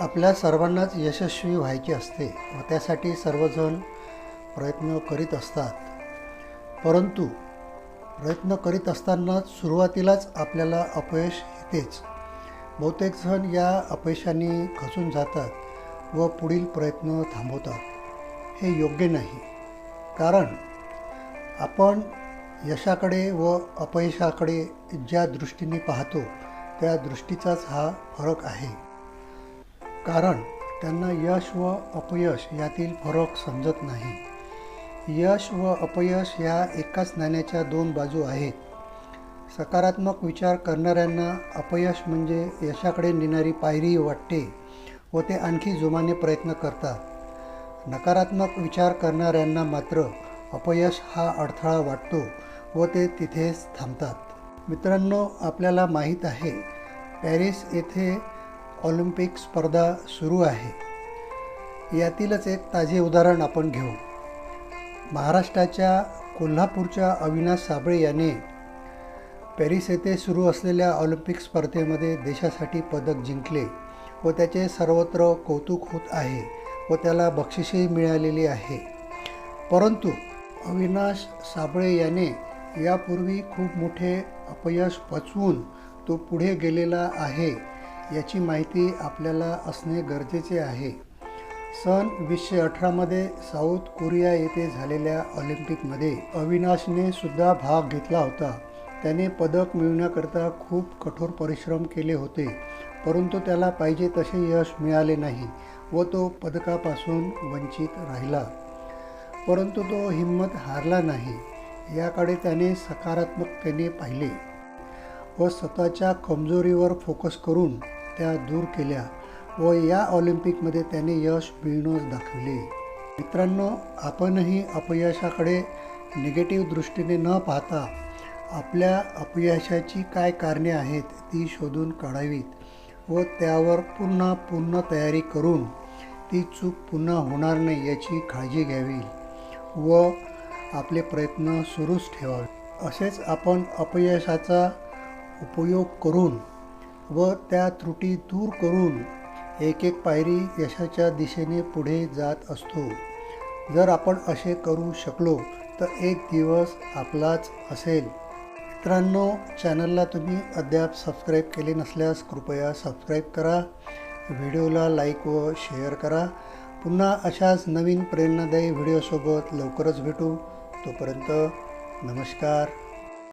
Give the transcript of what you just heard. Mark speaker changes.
Speaker 1: आपल्या सर्वांनाच यशस्वी व्हायचे असते व त्यासाठी सर्वजण प्रयत्न करीत असतात. परंतु प्रयत्न करीत असतानाच सुरुवातीलाच आपल्याला अपयश येतेच. बहुतेक जण या अपयशाने खचून जातात व पुढील प्रयत्न थांबवतात. हे योग्य नाही. कारण आपण यशाकडे व अपयशाकडे ज्या दृष्टीने पाहतो त्या दृष्टीचाच हा फरक आहे. कारण त्यांना यश व अपयश यातील फरक समजत नाही. यश व अपयश ह्या एकाच नाण्याच्या दोन बाजू आहेत. सकारात्मक विचार करणाऱ्यांना अपयश म्हणजे यशाकडे नेणारी पायरी वाटते व ते आणखी जोमाने प्रयत्न करतात. नकारात्मक विचार करणाऱ्यांना मात्र अपयश हा अडथळा वाटतो व ते तिथेच थांबतात. मित्रांनो आपल्याला माहीत आहे पॅरिस येथे ऑलिम्पिक स्पर्धा सुरू आहे. यातीलच एक ताजे उदाहरण आपण घेऊ. महाराष्ट्राच्या कोल्हापूरच्या अविनाश साबळे याने पॅरिस येथे सुरू असलेल्या ऑलिम्पिक स्पर्धेमध्ये देशासाठी पदक जिंकले व त्याचे सर्वत्र कौतुक होत आहे व त्याला बक्षिसही मिळालेली आहे. परंतु अविनाश साबळे याने यापूर्वी खूप मोठे अपयश पचवून तो पुढे गेलेला आहे याची माहिती आपल्याला असणे गरजेचे आहे. सन वीसशे अठरामध्ये साऊथ कोरिया येथे झालेल्या ऑलिम्पिकमध्ये अविनाशने सुद्धा भाग घेतला होता. त्याने पदक मिळवण्याकरता खूप कठोर परिश्रम केले होते परंतु त्याला पाहिजे तसे यश मिळाले नाही व तो पदकापासून वंचित राहिला. परंतु तो हिंमत हारला नाही याकडे त्याने सकारात्मकतेने पाहिले व स्वतःच्या कमजोरीवर फोकस करून त्या दूर केल्या व या ऑलिम्पिकमध्ये त्याने यश मिळवूनच दाखवले. मित्रांनो आपणही अपयशाकडे निगेटिव्ह दृष्टीने न पाहता आपल्या अपयशाची काय कारणे आहेत ती शोधून काढावीत व त्यावर पुन्हा पूर्ण तयारी करून ती चूक पुन्हा होणार नाही याची काळजी घ्यावी व आपले प्रयत्न सुरूच ठेवावे. असेच आपण अपयशाचा उपयोग करून व त्या त्रुटी दूर करून एक एक पायरी यशाच्या दिशेने पुढे जात असतो. जर आपण असे करू शकलो तर एक दिवस आपलाच असेल. मित्रांनो चॅनलला तुम्ही अद्याप सबस्क्राईब केले नसल्यास कृपया सबस्क्राईब करा. व्हिडिओला लाईक व शेअर करा. पुन्हा अशाच नवीन प्रेरणादायी व्हिडिओसोबत लवकरच भेटू. तोपर्यंत नमस्कार.